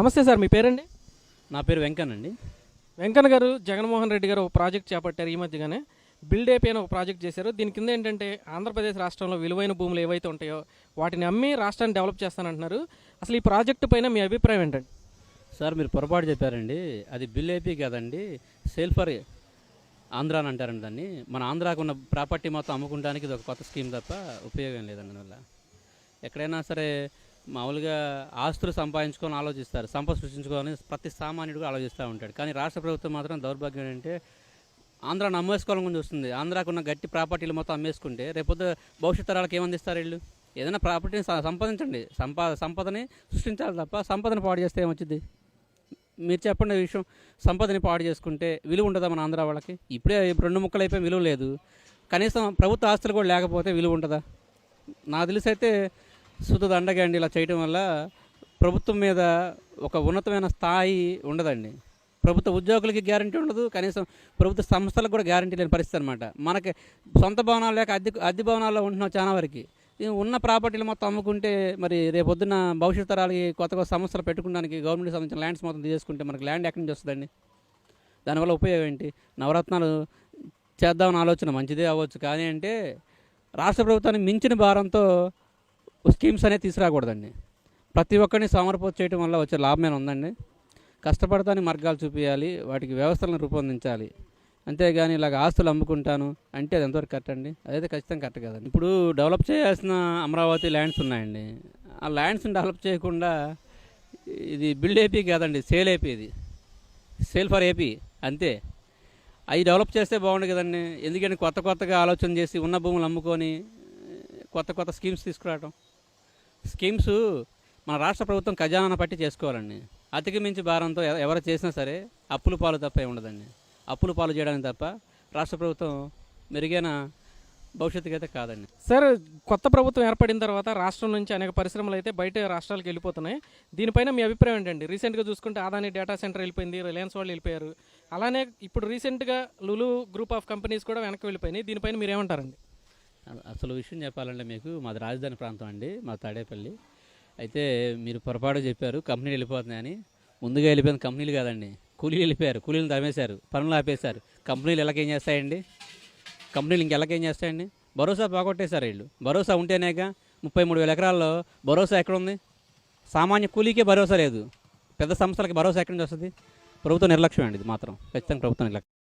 నమస్తే సార్ మీ పేరండి? నా పేరు వెంకన్ అండి వెంకన్న గారు జగన్మోహన్ రెడ్డి గారు ఒక ప్రాజెక్ట్ చేపట్టారు ఈ మధ్యగానే. బిల్డ్ ఏపీ అని ఒక ప్రాజెక్ట్ చేశారు. దీని కింద ఏంటంటే ఆంధ్రప్రదేశ్ రాష్ట్రంలో విలువైన భూములు ఏవైతే ఉంటాయో వాటిని అమ్మి రాష్ట్రాన్ని డెవలప్ చేస్తానంటున్నారు. అసలు ఈ ప్రాజెక్టు పైన మీ అభిప్రాయం ఏంటండి? సార్ మీరు పొరపాటు చెప్పారండి. అది బిల్ ఏపీ కాదండి సేల్ ఫర్ ఆంధ్ర అని అంటారండి దాన్ని. మన ఆంధ్రాకు ఉన్న ప్రాపర్టీ మొత్తం అమ్ముకుంటానికి ఇది ఒక కొత్త స్కీమ్ తప్ప ఉపయోగం లేదండి వల్ల ఎక్కడైనా సరే మామూలుగా ఆస్తులు సంపాదించుకొని ఆలోచిస్తారు సంపద సృష్టించుకోవాలని ప్రతి సామాన్యుడు ఆలోచిస్తూ ఉంటాడు. కానీ రాష్ట్ర ప్రభుత్వం మాత్రం దౌర్భాగ్యం ఏంటంటే ఆంధ్రాను అమ్మేసుకోవాలని కొంచెం వస్తుంది ఆంధ్రాకు ఉన్న గట్టి ప్రాపర్టీలు మొత్తం అమ్మేసుకుంటే రేపొద్దు భవిష్యత్ తరాలకు ఏమందిస్తారు వీళ్ళు? ఏదైనా ప్రాపర్టీని సంపాదించండి. సంపా సంపదని సృష్టించాలి తప్ప సంపదని పాడు చేస్తే ఏమొచ్చింది మీరు చెప్పండి విషయం. సంపదని పాడు చేసుకుంటే విలువ ఉంటుందా మన ఆంధ్ర వాళ్ళకి? ఇప్పుడే రెండు ముక్కలు అయిపోయి విలువ లేదు. కనీసం ప్రభుత్వ ఆస్తులు కూడా లేకపోతే విలువ ఉంటుందా నాకు తెలిసి అయితే సుత దండగా అండి ఇలా చేయటం వల్ల ప్రభుత్వం మీద ఒక ఉన్నతమైన స్థాయి ఉండదండి. ప్రభుత్వ ఉద్యోగులకి గ్యారంటీ ఉండదు. కనీసం ప్రభుత్వ సంస్థలకు కూడా గ్యారంటీ లేని పరిస్థితి అనమాట మనకి సొంత భవనాలు లేక అద్దె అద్దె భవనాల్లో ఉంటున్నాం చాలా వరకు. ఉన్న ప్రాపర్టీలు మొత్తం అమ్ముకుంటే మరి రేపొద్దున భవిష్యత్ తరాలకి కొత్త కొత్త సంస్థలు పెట్టుకోవడానికి గవర్నమెంట్కి సంబంధించిన ల్యాండ్స్ మొత్తం తీసుకుంటే మనకి ల్యాండ్ ఎక్కడి నుంచి వస్తుందండి. దానివల్ల ఉపయోగం ఏంటి? నవరత్నాలు చేద్దామని ఆలోచన మంచిదే అవ్వచ్చు. కానీ అంటే రాష్ట్ర ప్రభుత్వాన్ని మించిన భారంతో స్కీమ్స్ అనేవి తీసుకురాకూడదండి. ప్రతి ఒక్కరిని సమర్పోత్ చేయడం వల్ల వచ్చే లాభమే ఉందండి? కష్టపడతానికి మార్గాలు చూపించాలి వాటికి వ్యవస్థలను రూపొందించాలి. అంతేగాని ఇలాగ ఆస్తులు అమ్ముకుంటాను అంటే అది ఎంతవరకు కరెక్ట్ అండి? అదైతే ఖచ్చితంగా కరెక్ట్ కదండి. ఇప్పుడు డెవలప్ చేయాల్సిన అమరావతి ల్యాండ్స్ ఉన్నాయండి. ఆ ల్యాండ్స్ని డెవలప్ చేయకుండా ఇది బిల్డ్ ఏపీ కాదండి సేల్ ఏపీ ఇది. సేల్ ఫర్ ఏపీ అంతే. అవి డెవలప్ చేస్తే బాగుండు కదండి. ఎందుకంటే కొత్త కొత్తగా ఆలోచన చేసి ఉన్న భూములు అమ్ముకొని కొత్త కొత్త స్కీమ్స్ తీసుకురావటం. స్కీమ్స్ మన రాష్ట్ర ప్రభుత్వం ఖజానా పట్టి చేసుకోవాలండి. అతికి మించి భారంతో ఎవ- ఎవరు చేసినా సరే అప్పులు పాలు తప్ప ఉండదండి. అప్పులు పాలు చేయడానికి తప్ప రాష్ట్ర ప్రభుత్వం మెరుగైన భవిష్యత్తుకి అయితే కాదండి. సార్ కొత్త ప్రభుత్వం ఏర్పడిన తర్వాత రాష్ట్రం నుంచి అనేక పరిశ్రమలు అయితే బయట రాష్ట్రాలకు వెళ్ళిపోతున్నాయి. దీనిపైన మీ అభిప్రాయం ఏంటండి? రీసెంట్గా చూసుకుంటే అదాని డేటా సెంటర్ వెళ్ళిపోయింది రిలయన్స్ వాళ్ళు వెళ్ళిపోయారు. అలానే ఇప్పుడు రీసెంట్గా లులు గ్రూప్ ఆఫ్ కంపెనీస్ కూడా వెనక్కి వెళ్ళిపోయినాయి. దీనిపైన మీరు ఏమంటారండి అసలు విషయం చెప్పాలంటే మీకు మాది రాజధాని ప్రాంతం అండి మా తాడేపల్లి. అయితే మీరు పొరపాటు చెప్పారు కంపెనీలు వెళ్ళిపోతున్నాయని. ముందుగా వెళ్ళిపోయిన కంపెనీలు కాదండి కూలీలు వెళ్ళిపోయారు కూలీలు తరిమేశారు పనులు ఆపేశారు. కంపెనీలు ఎలాగేం చేస్తాయండి? కంపెనీలు ఇంకెలాగేం చేస్తాయండి? భరోసా పోగొట్టేశారు వీళ్ళు. భరోసా ఉంటేనేగా ముప్పై మూడు వేల ఎకరాల్లో భరోసా ఎక్కడ ఉంది సామాన్య కూలీకే భరోసా లేదు. పెద్ద సంస్థలకి భరోసా ఎక్కడి నుంచి వస్తుంది? ప్రభుత్వ నిర్లక్ష్యం అండి ఇది మాత్రం. ఖచ్చితంగా ప్రభుత్వ నిర్లక్ష్యం.